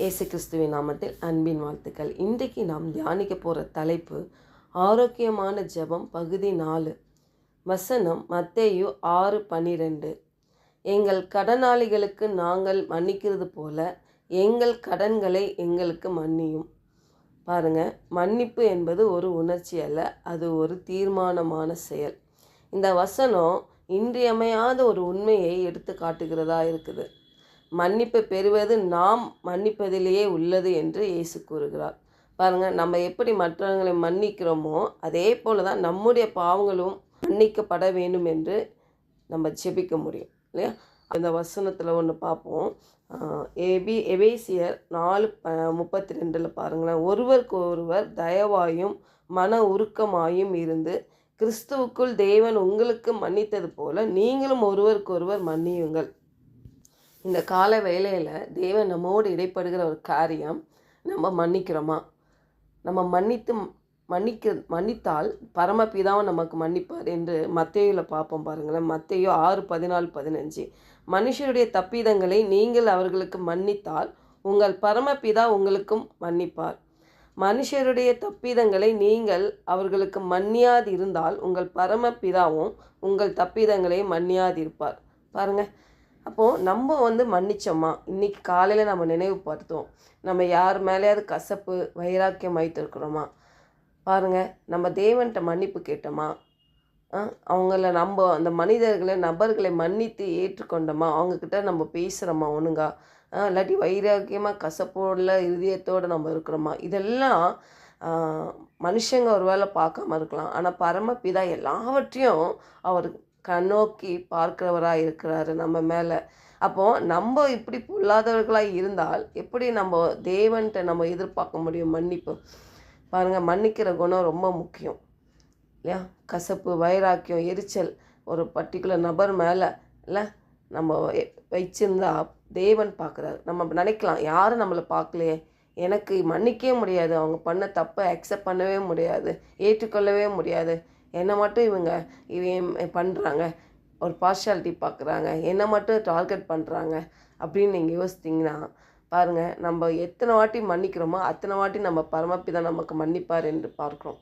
இயேசு கிறிஸ்துவின் நாமத்தில் அன்பின் வாழ்த்துக்கள். இன்றைக்கு நாம் தியானிக்க போகிற தலைப்பு ஆரோக்கியமான ஜெபம் பகுதி நாலு. வசனம் மத்தேயு ஆறு பன்னிரெண்டு எங்கள் கடனாளிகளுக்கு நாங்கள் மன்னிக்கிறது போல எங்கள் கடன்களை எங்களுக்கு மன்னியும். பாருங்கள் மன்னிப்பு என்பது ஒரு உணர்ச்சி அல்ல அது ஒரு தீர்மானமான செயல். இந்த வசனம் இன்றியமையாத ஒரு உண்மையை எடுத்து காட்டுகிறதா இருக்குது. மன்னிப்பு பெறுவது நாம் மன்னிப்பதிலேயே உள்ளது என்று இயேசு கூறுகிறார். பாருங்கள் நம்ம எப்படி மற்றவங்களை மன்னிக்கிறோமோ அதே போல தான் நம்முடைய பாவங்களும் மன்னிக்கப்பட வேண்டும் என்று நம்ம ஜெபிக்க முடியும் இல்லையா? அந்த வசனத்தில் ஒன்று பார்ப்போம். ஏபி எபி எபேசியர் நாலு ப முப்பத்தி ரெண்டில் பாருங்களேன். ஒருவருக்கு ஒருவர் தயவாயும் மன உருக்கமாயும் இருந்து கிறிஸ்துவுக்குள் தேவன் உங்களுக்கு மன்னித்தது போல நீங்களும் ஒருவருக்கொருவர் மன்னியுங்கள். இந்த கால வேலையில் தேவன் நம்மோடு இடைப்படுகிற ஒரு காரியம் நம்ம மன்னிக்கிறோமா? நம்ம மன்னித்து மன்னிக்க மன்னித்தால் பரமபிதாவும் நமக்கு மன்னிப்பார் என்று மத்தையில் பார்ப்போம் பாருங்களேன். மத்தையோ ஆறு பதினாலு பதினஞ்சு. மனுஷருடைய தப்பிதங்களை நீங்கள் அவர்களுக்கு மன்னித்தால் உங்கள் பரமபிதா உங்களுக்கும் மன்னிப்பார். மனுஷருடைய தப்பிதங்களை நீங்கள் அவர்களுக்கு மன்னியாது இருந்தால் உங்கள் பரமபிதாவும் உங்கள் தப்பிதங்களை மன்னியாதிருப்பார். பாருங்கள் அப்போது நம்ம வந்து மன்னிச்சோமா? இன்னைக்கு காலையில் நம்ம நினைவுபடுத்துவோம் நம்ம யார் மேலேயாவது கசப்பு வைராக்கியம் வைத்திருக்கிறோமா? பாருங்க நம்ம தேவன்கிட்ட மன்னிப்பு கேட்டோமா? அவங்கள நம்ம அந்த மனிதர்களை நபர்களை மன்னித்து ஏற்றுக்கொண்டோமா? அவங்கக்கிட்ட நம்ம பேசுகிறோமா ஒழுங்கா? இல்லாட்டி வைராக்கியமாக கசப்போடல இதயத்தோடு நம்ம இருக்கிறோமா? இதெல்லாம் மனுஷங்க ஒரு வேளை பார்க்காம இருக்கலாம். ஆனால் பரமபிதா எல்லாவற்றையும் அவர் கண்ணோக்கி பார்க்கிறவராக இருக்கிறாரு நம்ம மேலே. அப்போது நம்ம இப்படி பொல்லாதவர்களாக இருந்தால் எப்படி நம்ம தேவன்கிட்ட நம்ம எதிர்பார்க்க முடியும் மன்னிப்பு? பாருங்கள் மன்னிக்கிற குணம் ரொம்ப முக்கியம். இல்லையா? கசப்பு வைராக்கியம் எரிச்சல் ஒரு பர்டிகுலர் நபர் மேலே இல்லை? நம்ம வச்சிருந்தா தேவன் பார்க்குறாரு. நம்ம நினைக்கலாம் யாரும் நம்மளை பார்க்கலையே? எனக்கு மன்னிக்கவே முடியாது. அவங்க பண்ண தப்பை அக்செப்ட் பண்ணவே முடியாது. ஏற்றுக்கொள்ளவே முடியாது. என்னை மட்டும் இவங்க இவன் பண்ணுறாங்க ஒரு பார்ஷாலிட்டி பார்க்குறாங்க என்னை மட்டும் டார்கெட் பண்ணுறாங்க அப்படின்னு நீங்கள் யோசித்தீங்கன்னா பாருங்கள் நம்ம எத்தனை வாட்டி மன்னிக்கிறோமோ அத்தனை வாட்டி நம்ம பரமப்பிதான் நமக்கு மன்னிப்பார் என்று பார்க்குறோம்.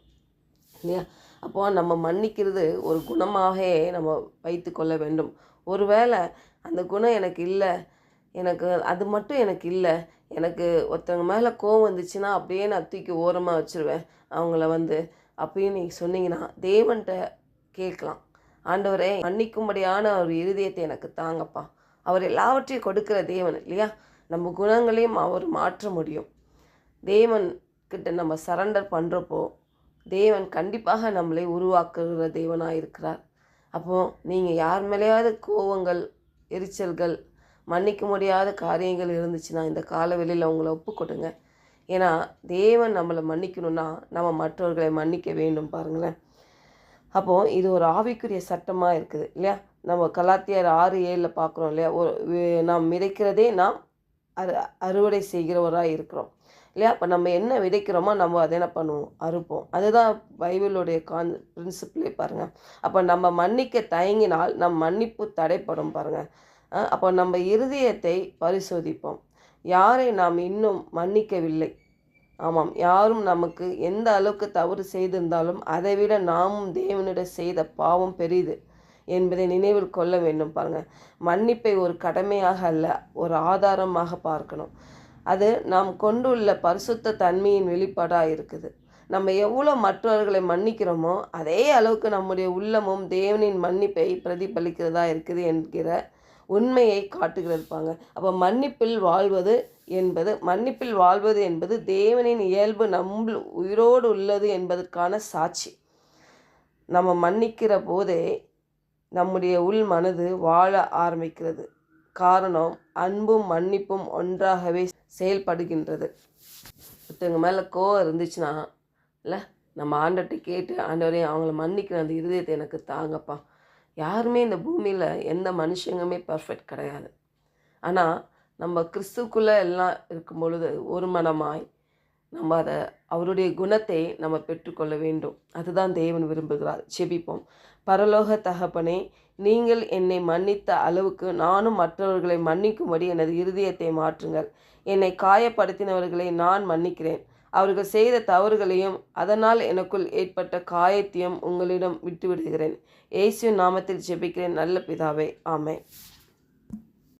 இல்லையா? அப்போது நம்ம மன்னிக்கிறது ஒரு குணமாகவே நம்ம வைத்து கொள்ள வேண்டும். ஒருவேளை அந்த குணம் எனக்கு இல்லை எனக்கு அது மட்டும் எனக்கு இல்லை எனக்கு ஒருத்தவங்க மேலே கோவம் வந்துச்சுன்னா அப்படியே நான் தூக்கி ஓரமாக வச்சுருவேன். அவங்கள வந்து அப்படின்னு நீங்கள் சொன்னீங்கன்னா தேவன்கிட்ட கேட்கலாம். ஆண்டவரே மன்னிக்கும்படியான ஒரு இருதயத்தை எனக்கு தாங்கப்பா. அவர் எல்லாவற்றையும் கொடுக்கிற தேவன் இல்லையா? நம்ம குணங்களையும் அவர் மாற்ற முடியும். தேவன் கிட்ட நம்ம சரண்டர் பண்ணுறப்போ தேவன் கண்டிப்பாக நம்மளை உருவாக்குகிற தேவனாக இருக்கிறார். அப்போது நீங்கள் யார் மேலேயாவது கோவங்கள் எரிச்சல்கள் மன்னிக்க முடியாத காரியங்கள் இருந்துச்சுன்னா இந்த காலவெளியில் அவங்கள ஒப்பு கொடுங்க ஏன்னா தேவன் நம்மளை மன்னிக்கணும்னா நம்ம மற்றவர்களை மன்னிக்க வேண்டும் பாருங்களேன். அப்போது இது ஒரு ஆவிக்குரிய சட்டமாக இருக்குது இல்லையா? நம்ம கலாத்தியார் ஆறு ஏழில் பார்க்குறோம் இல்லையா? ஒரு நாம் விதைக்கிறதே நாம் அறு அறுவடை செய்கிறவராக இருக்கிறோம் இல்லையா? அப்போ நம்ம என்ன விதைக்கிறோமோ நம்ம அதை என்ன பண்ணுவோம்? அறுப்போம். அதுதான் பைபிளுடைய கான் பிரின்சிபிளே பாருங்கள் அப்போ நம்ம மன்னிக்க தயங்கினால் நம் மன்னிப்பு தடைப்படும் பாருங்கள் அப்போ நம்ம இருதயத்தை பரிசோதிப்போம். யாரை நாம் இன்னும் மன்னிக்கவில்லை? ஆமாம் யாரும் நமக்கு எந்த அளவுக்கு தவறு செய்திருந்தாலும் அதைவிட நாமும் தேவனிடம் செய்த பாவம் பெரிது என்பதை நினைவில் கொள்ள வேண்டும் பாருங்க. மன்னிப்பை ஒரு கடமையாக அல்ல ஒரு ஆதாரமாக பார்க்கணும். அது நாம் கொண்டுள்ள பரிசுத்த தன்மையின் வெளிப்பாடாக இருக்குது. நம்ம எவ்வளோ மற்றவர்களை மன்னிக்கிறோமோ அதே அளவுக்கு நம்முடைய உள்ளமும் தேவனின் மன்னிப்பை பிரதிபலிக்கிறதா இருக்குது என்கிற உண்மையை காட்டுகிறப்பாங்க அப்போ மன்னிப்பில் வாழ்வது என்பது மன்னிப்பில் வாழ்வது என்பது தேவனின் இயல்பு நம்ம உயிரோடு உள்ளது என்பதற்கான சாட்சி. நம்ம மன்னிக்கிற போதே நம்முடைய உள் மனது வாழ ஆரம்பிக்கிறது. காரணம் அன்பும் மன்னிப்பும் ஒன்றாகவே செயல்படுகின்றது. ஒருத்தவங்க மேலே கோவம் இருந்துச்சுன்னா இல்லை நம்ம ஆண்டர்கிட்ட கேட்டு ஆண்டவரையும் அவங்கள மன்னிக்கிற அந்த இருதயத்தை எனக்கு தாங்கப்பா. யாருமே இந்த பூமியில் எந்த மனுஷங்களுமே பர்ஃபெக்ட் கிடையாது. ஆனால் நம்ம கிறிஸ்துக்குள்ளே எல்லாம் இருக்கும் பொழுது ஒரு மனமாய் நம்ம அதை அவருடைய குணத்தை நம்ம பெற்றுக்கொள்ள வேண்டும். அதுதான் தேவன் விரும்புகிறார். செபிப்போம் பரலோக தகப்பனே நீங்கள் என்னை மன்னித்த அளவுக்கு நானும் மற்றவர்களை மன்னிக்கும்படி எனது இருதயத்தை மாற்றுங்கள். என்னை காயப்படுத்தினவர்களை நான் மன்னிக்கிறேன். அவர்கள் செய்த தவறுகளையும் அதனால் எனக்குள் ஏற்பட்ட காயத்தையும் உங்களிடம் விட்டுவிடுகிறேன். இயேசு நாமத்தில் ஜெபிக்கிறேன். நல்ல பிதாவே. ஆமை